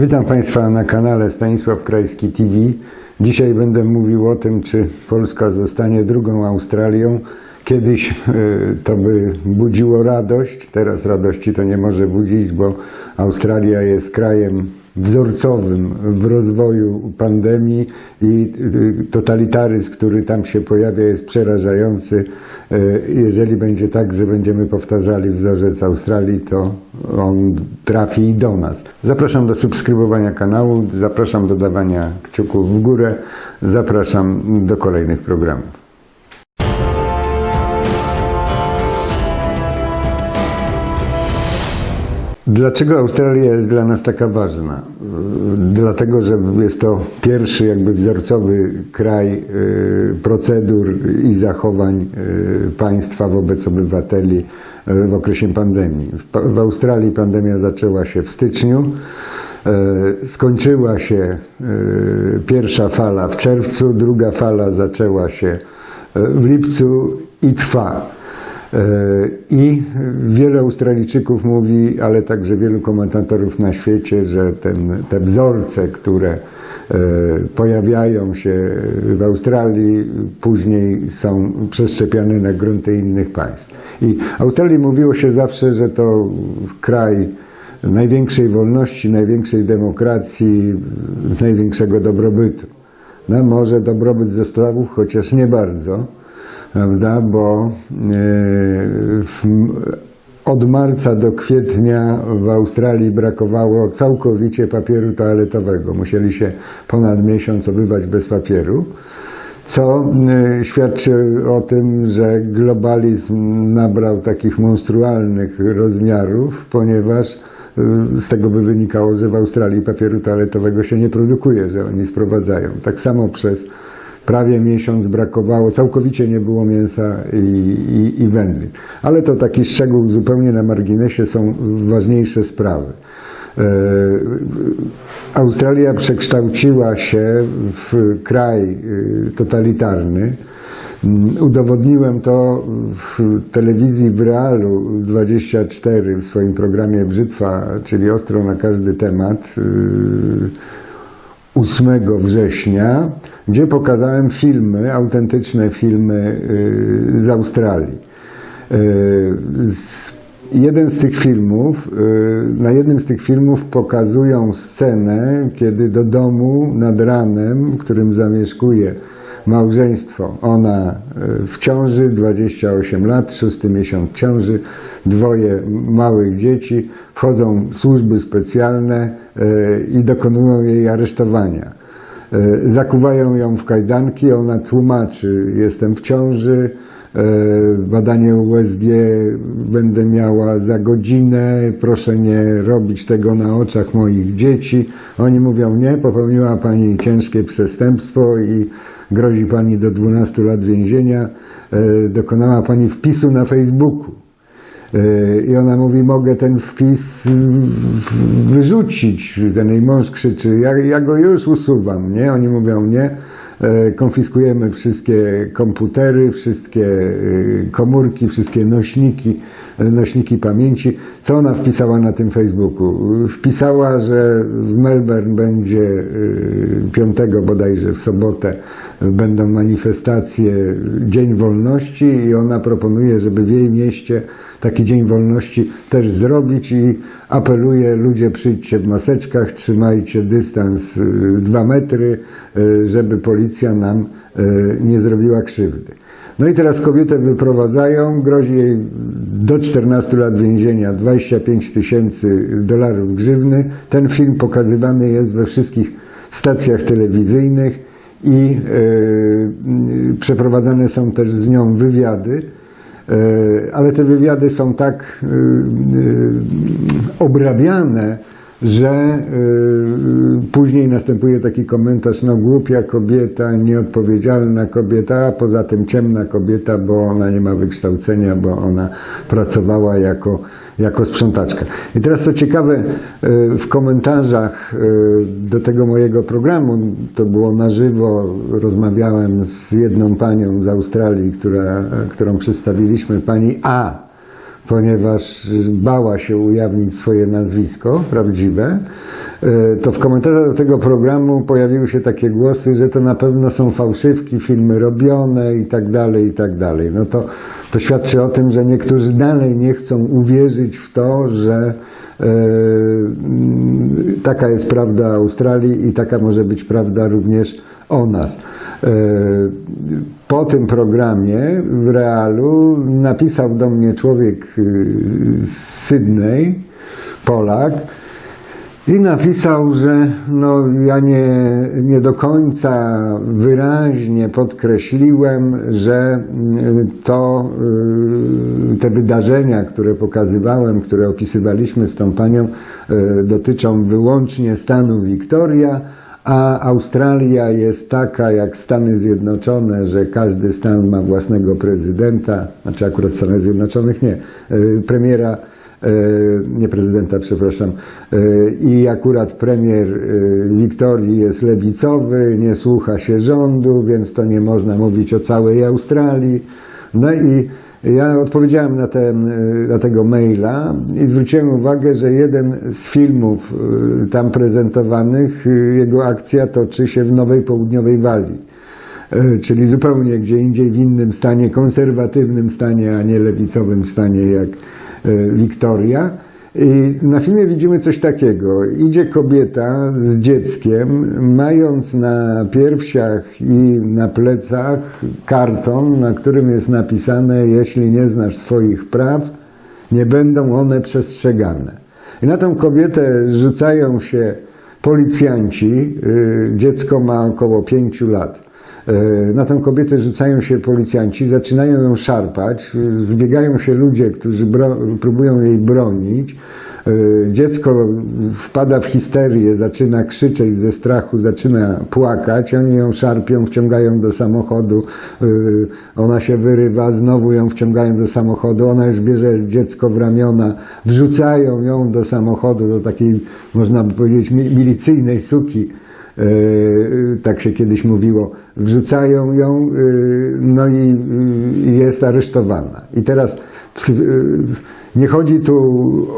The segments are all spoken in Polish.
Witam Państwa na kanale Stanisław Krajski TV. Dzisiaj będę mówił o tym, czy Polska zostanie drugą Australią. Kiedyś e, to by budziło radość, teraz radości to nie może budzić, bo Australia jest krajem wzorcowym w rozwoju pandemii i e, totalitaryzm, który tam się pojawia jest przerażający. E, Jeżeli będzie tak, że będziemy powtarzali wzorzec Australii, to on trafi i do nas. Zapraszam do subskrybowania kanału, zapraszam do dawania kciuków w górę, zapraszam do kolejnych programów. Dlaczego Australia jest dla nas taka ważna? Dlatego, że jest to pierwszy jakby wzorcowy kraj y, procedur i zachowań y, państwa wobec obywateli y, w okresie pandemii. W Australii pandemia zaczęła się w styczniu, skończyła się pierwsza fala w czerwcu, druga fala zaczęła się w lipcu i trwa. E, I wielu Australijczyków mówi, ale także wielu komentatorów na świecie, że ten, te wzorce, które e, pojawiają się w Australii, później są przeszczepiane na grunty innych państw. I Australii mówiło się zawsze, że to kraj największej wolności, największej demokracji, największego dobrobytu. No może dobrobyt został, chociaż nie bardzo prawda? Bo e, od marca do kwietnia w Australii brakowało całkowicie papieru toaletowego. Musieli się ponad miesiąc obywać bez papieru, co e, świadczy o tym, że globalizm nabrał takich monstrualnych rozmiarów, ponieważ e, z tego by wynikało, że w Australii papieru toaletowego się nie produkuje, że oni sprowadzają. Tak samo przez prawie miesiąc brakowało, całkowicie nie było mięsa i, i, i. Ale to taki szczegół zupełnie na marginesie, są ważniejsze sprawy. E, Australia przekształciła się w kraj y, totalitarny. Udowodniłem to w telewizji w Realu 24 w swoim programie Brzytwa, czyli ostro na każdy temat. Y, 8 września, gdzie pokazałem filmy, autentyczne filmy y, z Australii. Y, Jeden z tych filmów, y, na jednym z tych filmów pokazują scenę, kiedy do domu nad ranem, w którym zamieszkuje małżeństwo, ona y, w ciąży, 28 lat, szósty miesiąc ciąży, dwoje małych dzieci, wchodzą służby specjalne y, i dokonują jej aresztowania. E, Zakuwają ją w kajdanki, ona tłumaczy, jestem w ciąży, e, badanie USG będę miała za godzinę, proszę nie robić tego na oczach moich dzieci. Oni mówią, nie, popełniła Pani ciężkie przestępstwo i grozi Pani do 12 lat więzienia, E, dokonała Pani wpisu na Facebooku. E, I ona mówi, mogę ten wpis wyrzucić. Ten jej mąż krzyczy, ja, ja go już usuwam, nie? Oni mówią, nie. E, Konfiskujemy wszystkie komputery, wszystkie komórki, wszystkie nośniki, nośniki pamięci. Co ona wpisała na tym Facebooku? Wpisała, że w Melbourne będzie e, 5 bodajże w sobotę będą manifestacje Dzień Wolności i ona proponuje, żeby w jej mieście taki Dzień Wolności też zrobić i apeluje, ludzie przyjdźcie w maseczkach, trzymajcie dystans y, dwa metry, y, żeby policja nam y, nie zrobiła krzywdy. No i teraz kobietę wyprowadzają, grozi jej do 14 lat więzienia, 25 tysięcy dolarów grzywny. Ten film pokazywany jest we wszystkich stacjach telewizyjnych i e, przeprowadzane są też z nią wywiady. E, ale te wywiady są tak e, obrabiane, że e, później następuje taki komentarz, no głupia kobieta, nieodpowiedzialna kobieta, a poza tym ciemna kobieta, bo ona nie ma wykształcenia, bo ona pracowała jako, jako sprzątaczka. I teraz co ciekawe, e, w komentarzach e, do tego mojego programu, to było na żywo, rozmawiałem z jedną panią z Australii, która, którą przedstawiliśmy, pani A ponieważ bała się ujawnić swoje nazwisko prawdziwe, e, to w komentarzach do tego programu pojawiły się takie głosy, że to na pewno są fałszywki, filmy robione i tak dalej, i tak dalej. No to, to świadczy o tym, że niektórzy dalej nie chcą uwierzyć w to, że mm, taka jest prawda Australii i taka może być prawda również o nas. E, Po tym programie w realu napisał do mnie człowiek y, z Sydney, Polak, i napisał, że no, ja nie, nie do końca wyraźnie podkreśliłem, że y, to y, te wydarzenia, które pokazywałem, które opisywaliśmy z tą panią, dotyczą wyłącznie stanu Wiktoria, a Australia jest taka jak Stany Zjednoczone, że każdy stan ma własnego prezydenta, znaczy akurat w Stanach Zjednoczonych nie, y, premiera e, nie prezydenta, przepraszam, e, i akurat premier e, Wiktorii jest lewicowy, nie słucha się rządu, więc to nie można mówić o całej Australii. No i ja odpowiedziałem na, ten, e, na tego maila i zwróciłem uwagę, że jeden z filmów e, tam prezentowanych, e, jego akcja toczy się w Nowej Południowej Walii. E, czyli zupełnie gdzie indziej w innym stanie, konserwatywnym stanie, a nie lewicowym stanie jak Wiktoria. I na filmie widzimy coś takiego. Idzie kobieta z dzieckiem, mając na piersiach i na plecach karton, na którym jest napisane: Jeśli nie znasz swoich praw, nie będą one przestrzegane. I na tą kobietę rzucają się policjanci. y, Dziecko ma około pięciu lat. Y, Na tę kobietę rzucają się policjanci, zaczynają ją szarpać, zbiegają się ludzie, którzy próbują jej bronić. Y, Dziecko wpada w histerię, zaczyna krzyczeć ze strachu, zaczyna płakać. Oni ją szarpią, wciągają do samochodu. Ona się wyrywa, znowu ją wciągają do samochodu. Ona już bierze dziecko w ramiona, wrzucają ją do samochodu, do takiej, można by powiedzieć, mi- milicyjnej suki. E, tak się kiedyś mówiło, wrzucają ją, e, no i e, jest aresztowana. I teraz e, nie chodzi tu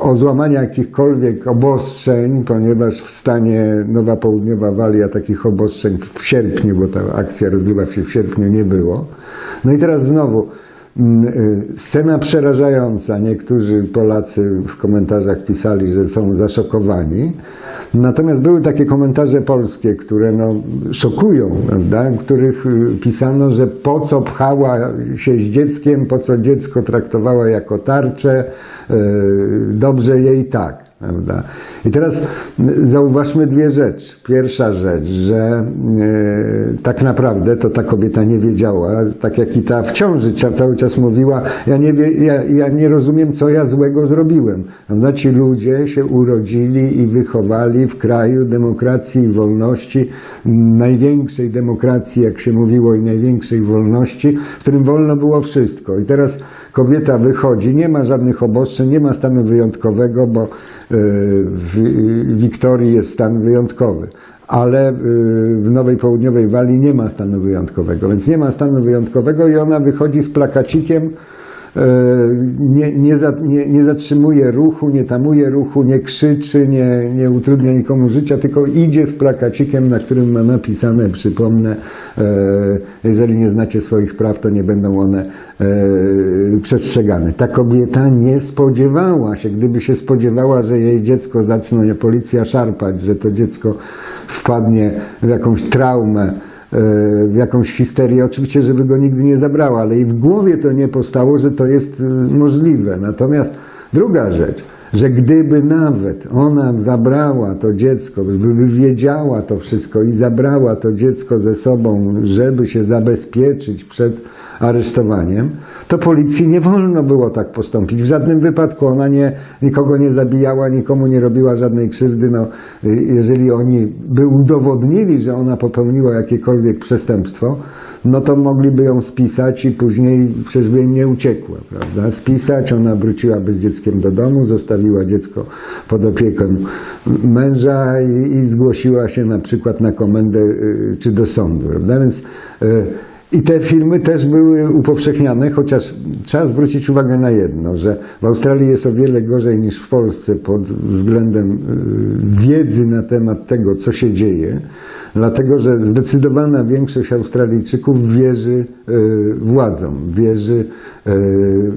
o złamanie jakichkolwiek obostrzeń, ponieważ w stanie Nowa Południowa Walia takich obostrzeń w sierpniu, bo ta akcja rozgrywa się w sierpniu, nie było. No i teraz znowu, Mm, Scena przerażająca. Niektórzy Polacy w komentarzach pisali, że są zaszokowani. Natomiast były takie komentarze polskie, które no, szokują, prawda? w których y, pisano, że po co pchała się z dzieckiem, po co dziecko traktowała jako tarczę, y, dobrze jej tak. Prawda? I teraz zauważmy dwie rzeczy. Pierwsza rzecz, że e, tak naprawdę to ta kobieta nie wiedziała, tak jak i ta w ciąży cały czas mówiła, ja nie, wie, ja, ja nie rozumiem, co ja złego zrobiłem. Prawda? Ci ludzie się urodzili i wychowali w kraju demokracji i wolności, największej demokracji, jak się mówiło, i największej wolności, w którym wolno było wszystko. I teraz kobieta wychodzi, nie ma żadnych obostrzeń, nie ma stanu wyjątkowego, bo e, w Wiktorii jest stan wyjątkowy. Ale e, w Nowej Południowej Walii nie ma stanu wyjątkowego, więc nie ma stanu wyjątkowego i ona wychodzi z plakacikiem, nie, nie, za, nie, nie zatrzymuje ruchu, nie tamuje ruchu, nie krzyczy, nie, nie utrudnia nikomu życia, tylko idzie z plakacikiem, na którym ma napisane, przypomnę, e, jeżeli nie znacie swoich praw, to nie będą one e, przestrzegane. Ta kobieta nie spodziewała się, gdyby się spodziewała, że jej dziecko zacznie policja szarpać, że to dziecko wpadnie w jakąś traumę, w jakąś histerię. Oczywiście, żeby go nigdy nie zabrała, ale jej w głowie to nie powstało, że to jest e, możliwe. Natomiast druga rzecz, że gdyby nawet ona zabrała to dziecko, gdyby wiedziała to wszystko i zabrała to dziecko ze sobą, żeby się zabezpieczyć przed aresztowaniem, to policji nie wolno było tak postąpić. W żadnym wypadku ona nie, nikogo nie zabijała, nikomu nie robiła żadnej krzywdy. No, y, jeżeli oni by udowodnili, że ona popełniła jakiekolwiek przestępstwo, no to mogliby ją spisać i później przecież by im nie uciekła, prawda? Spisać, ona wróciłaby z dzieckiem do domu, zostawiła dziecko pod opieką męża i, i zgłosiła się na przykład na komendę y, czy do sądu, prawda? Więc y, I te filmy też były upowszechniane, chociaż trzeba zwrócić uwagę na jedno, że w Australii jest o wiele gorzej niż w Polsce pod względem y, wiedzy na temat tego, co się dzieje, dlatego że zdecydowana większość Australijczyków wierzy y, władzom, wierzy y,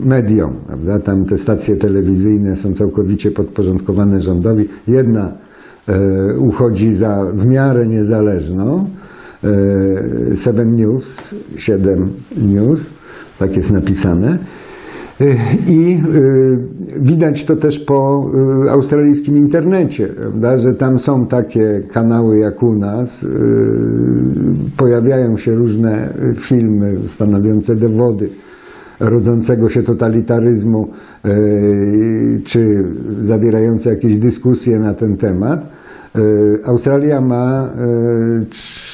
mediom. Prawda? Tam te stacje telewizyjne są całkowicie podporządkowane rządowi. Jedna uchodzi za w miarę niezależną, Seven News, 7 News, tak jest napisane. E, I e, widać to też po e, australijskim internecie, prawda, że tam są takie kanały jak u nas, e, pojawiają się różne filmy stanowiące dowody rodzącego się totalitaryzmu, e, czy zawierające jakieś dyskusje na ten temat. E, Australia ma e,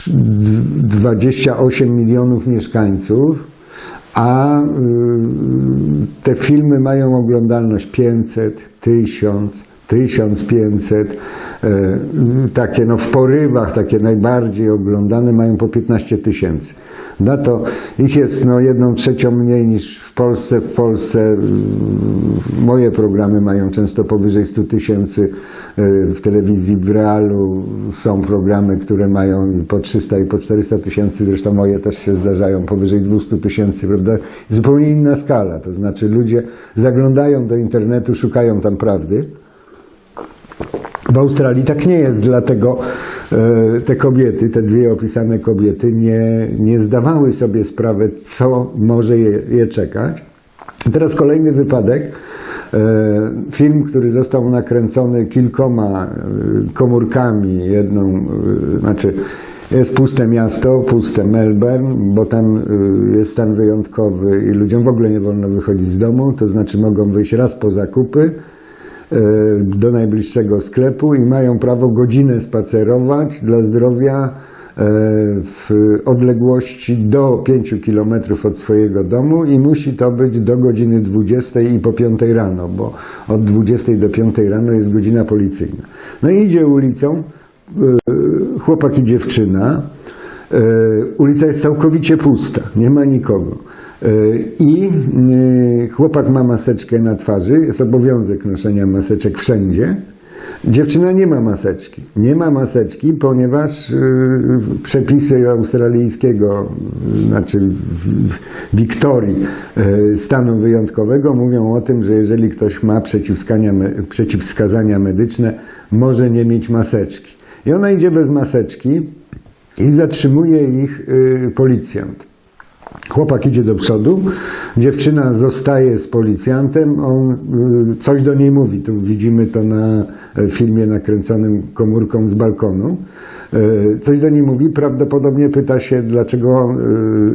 28 milionów mieszkańców, a y, te filmy mają oglądalność 500, 1000, 1500. e, Takie no w porywach, takie najbardziej oglądane mają po 15 tysięcy. Na to ich jest no jedną trzecią mniej niż w Polsce. W Polsce moje programy mają często powyżej 100 tysięcy. Y, W telewizji w realu są programy, które mają po 300 i po 400 tysięcy. Zresztą moje też się zdarzają powyżej 200 tysięcy, prawda? Zupełnie inna skala. To znaczy ludzie zaglądają do internetu, szukają tam prawdy. W Australii tak nie jest, dlatego e, te kobiety, te dwie opisane kobiety, nie, nie zdawały sobie sprawy, co może je, je czekać. Teraz kolejny wypadek. E, Film, który został nakręcony kilkoma e, komórkami, jedną, e, znaczy jest puste miasto, puste Melbourne, bo tam e, jest stan wyjątkowy i ludziom w ogóle nie wolno wychodzić z domu, to znaczy mogą wyjść raz po zakupy, e, do najbliższego sklepu i mają prawo godzinę spacerować dla zdrowia e, w odległości do 5 km od swojego domu i musi to być do godziny 20 i po 5 rano, bo od 20 do 5 rano jest godzina policyjna. No i idzie ulicą e, chłopak i dziewczyna. E, Ulica jest całkowicie pusta, nie ma nikogo. E, I e, chłopak ma maseczkę na twarzy, jest obowiązek noszenia maseczek wszędzie. Dziewczyna nie ma maseczki. Nie ma maseczki, ponieważ e, przepisy australijskiego, znaczy Wiktorii stanu wyjątkowego mówią o tym, że jeżeli ktoś ma przeciwwskazania, me- przeciwwskazania medyczne, może nie mieć maseczki. I ona idzie bez maseczki i zatrzymuje ich policjant. Chłopak idzie do przodu, dziewczyna zostaje z policjantem, on y, coś do niej mówi. Tu widzimy to na e, filmie nakręconym komórką z balkonu. E, Coś do niej mówi, prawdopodobnie pyta się, dlaczego,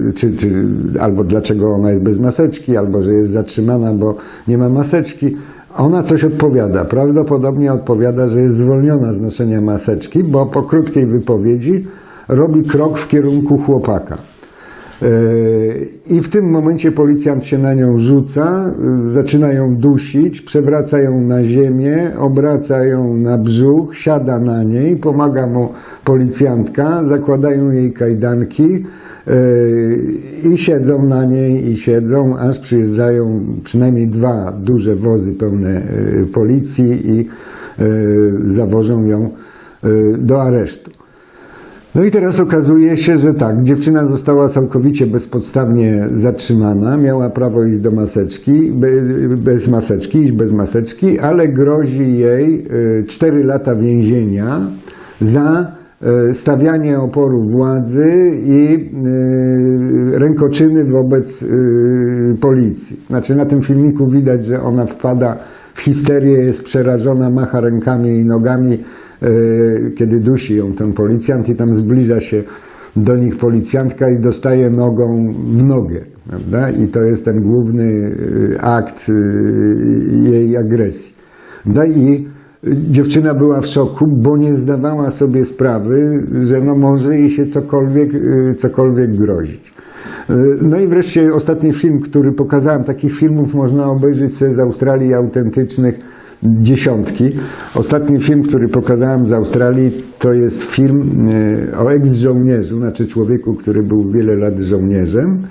y, czy, czy, albo dlaczego ona jest bez maseczki, albo że jest zatrzymana, bo nie ma maseczki. Ona coś odpowiada. Prawdopodobnie odpowiada, że jest zwolniona z noszenia maseczki, bo po krótkiej wypowiedzi robi krok w kierunku chłopaka. I w tym momencie policjant się na nią rzuca, y, zaczyna ją dusić, przewraca ją na ziemię, obraca ją na brzuch, siada na niej, pomaga mu policjantka, zakładają jej kajdanki y, i siedzą na niej i siedzą, aż przyjeżdżają przynajmniej dwa duże wozy pełne policji i zawożą ją do aresztu. No i teraz okazuje się, że tak, dziewczyna została całkowicie bezpodstawnie zatrzymana, miała prawo iść do maseczki, be- bez maseczki, iść bez maseczki, ale grozi jej 4 lata więzienia za e, stawianie oporu władzy i e, rękoczyny wobec e, policji. Znaczy na tym filmiku widać, że ona wpada w histerię, jest przerażona, macha rękami i nogami, e, kiedy dusi ją ten policjant i tam zbliża się do nich policjantka i dostaje nogą w nogę. Prawda? I to jest ten główny e, akt e, jej agresji. No i dziewczyna była w szoku, bo nie zdawała sobie sprawy, że no może jej się cokolwiek, cokolwiek grozić. No i wreszcie ostatni film, który pokazałem, takich filmów można obejrzeć sobie z Australii autentycznych. Dziesiątki. Ostatni film, który pokazałem z Australii, to jest film e, o eks-żołnierzu, znaczy człowieku, który był wiele lat żołnierzem.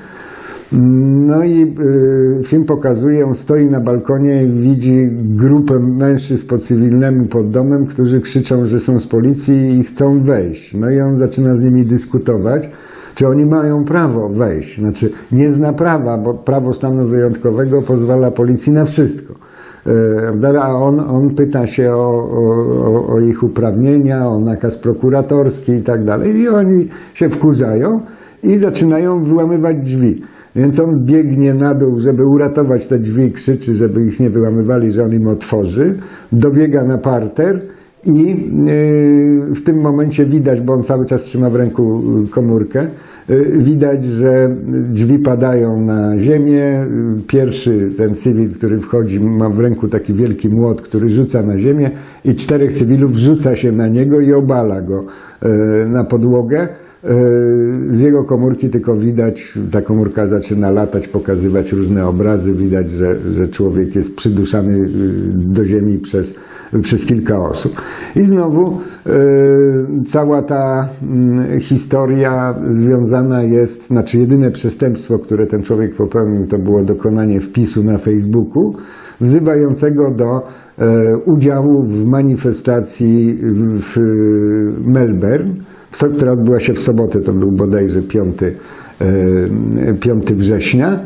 No i y, film pokazuje, on stoi na balkonie i widzi grupę mężczyzn po cywilnemu pod domem, którzy krzyczą, że są z policji i chcą wejść. No i on zaczyna z nimi dyskutować, czy oni mają prawo wejść. Znaczy nie zna prawa, bo prawo stanu wyjątkowego pozwala policji na wszystko. Y, A on, on pyta się o, o, o ich uprawnienia, o nakaz prokuratorski i tak dalej. I oni się wkurzają i zaczynają wyłamywać drzwi. Więc on biegnie na dół, żeby uratować te drzwi krzyczy, żeby ich nie wyłamywali, że on im otworzy. Dobiega na parter i yy, w tym momencie widać, bo on cały czas trzyma w ręku komórkę, widać, że drzwi padają na ziemię. Pierwszy, ten cywil, który wchodzi, ma w ręku taki wielki młot, który rzuca na ziemię i czterech cywilów rzuca się na niego i obala go yy, na podłogę. Z jego komórki tylko widać, ta komórka zaczyna latać, pokazywać różne obrazy. Widać, że, że człowiek jest przyduszany y, do ziemi przez, przez kilka osób. I znowu y, cała ta mm, historia związana jest, znaczy jedyne przestępstwo, które ten człowiek popełnił, to było dokonanie wpisu na Facebooku, wzywającego do e, udziału w manifestacji w Melbourne która odbyła się w sobotę, to był bodajże 5, 5 września.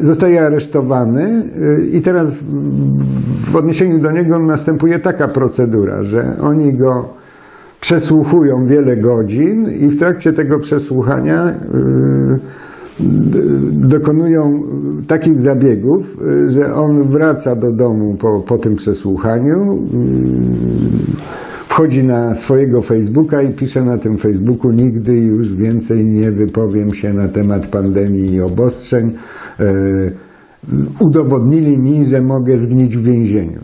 Zostaje aresztowany i teraz w odniesieniu do niego następuje taka procedura, że oni go przesłuchują wiele godzin i w trakcie tego przesłuchania dokonują takich zabiegów, że on wraca do domu po, po tym przesłuchaniu wchodzi na swojego Facebooka i pisze na tym Facebooku nigdy już więcej nie wypowiem się na temat pandemii i obostrzeń. E, udowodnili mi, że mogę zgnić w więzieniu.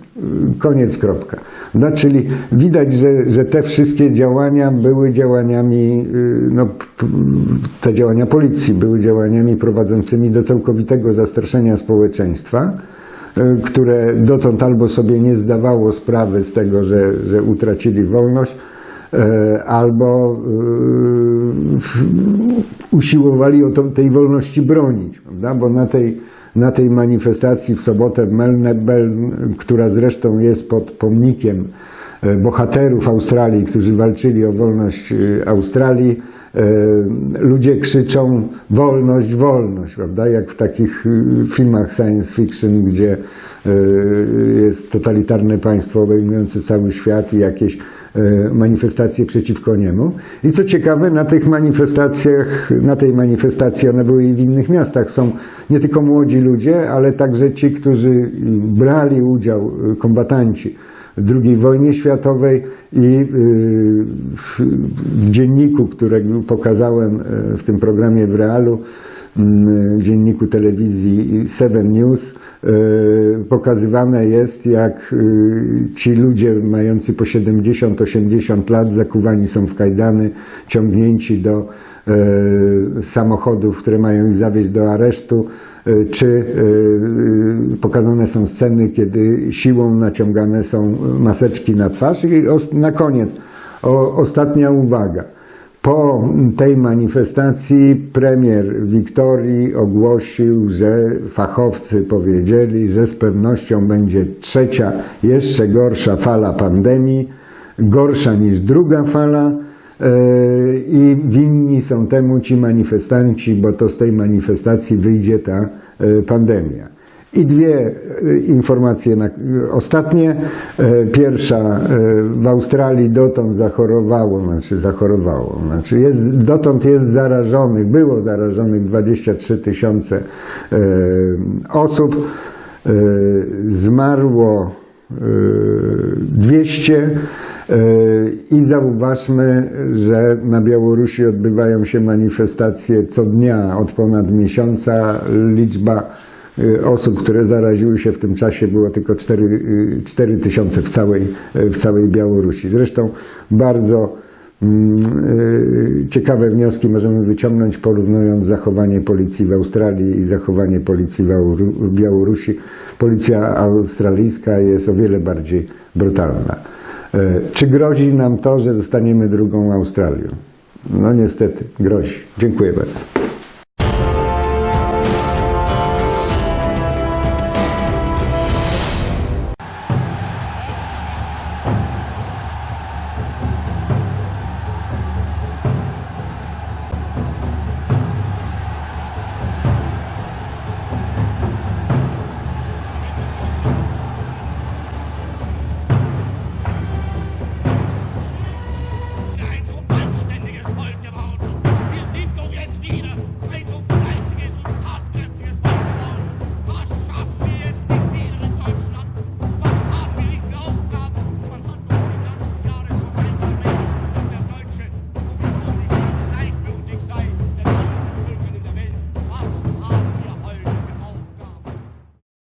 Koniec, kropka. No, czyli widać, że, że te wszystkie działania były działaniami, y, no, te działania policji były działaniami prowadzącymi do całkowitego zastraszenia społeczeństwa które dotąd albo sobie nie zdawało sprawy z tego, że, że utracili wolność, albo usiłowali o tej wolności bronić, prawda? bo na tej, na tej manifestacji w sobotę Melbourne, która zresztą jest pod pomnikiem bohaterów Australii, którzy walczyli o wolność Australii, ludzie krzyczą wolność, wolność, prawda? Jak w takich filmach science fiction, gdzie jest totalitarne państwo obejmujące cały świat i jakieś manifestacje przeciwko niemu. I co ciekawe, na tych manifestacjach, na tej manifestacji, one były i w innych miastach, są nie tylko młodzi ludzie, ale także ci, którzy brali udział, kombatanci II wojnie światowej i w, w dzienniku, którego pokazałem w tym programie w Realu, dzienniku telewizji Seven News pokazywane jest, jak ci ludzie mający po 70-80 lat zakuwani są w kajdany, ciągnięci do samochodów, które mają ich zawieźć do aresztu, czy pokazane są sceny, kiedy siłą naciągane są maseczki na twarz. I na koniec, o, ostatnia uwaga. Po tej manifestacji premier Wiktorii ogłosił, że fachowcy powiedzieli, że z pewnością będzie trzecia, jeszcze gorsza fala pandemii, gorsza niż druga fala i winni są temu ci manifestanci, bo to z tej manifestacji wyjdzie ta pandemia. I dwie informacje na, ostatnie. Pierwsza, w Australii dotąd zachorowało, znaczy zachorowało, znaczy jest, dotąd jest zarażonych, było zarażonych 23 tysiące osób, zmarło 200 i zauważmy, że na Białorusi odbywają się manifestacje co dnia od ponad miesiąca. Liczba osób, które zaraziły się w tym czasie było tylko 4, 4 tysiące w całej, w całej Białorusi. Zresztą bardzo Mm, Ciekawe wnioski możemy wyciągnąć porównując zachowanie policji w Australii i zachowanie policji w Białorusi. Policja australijska jest o wiele bardziej brutalna. E, Czy grozi nam to, że zostaniemy drugą Australią? No niestety, grozi. Dziękuję bardzo.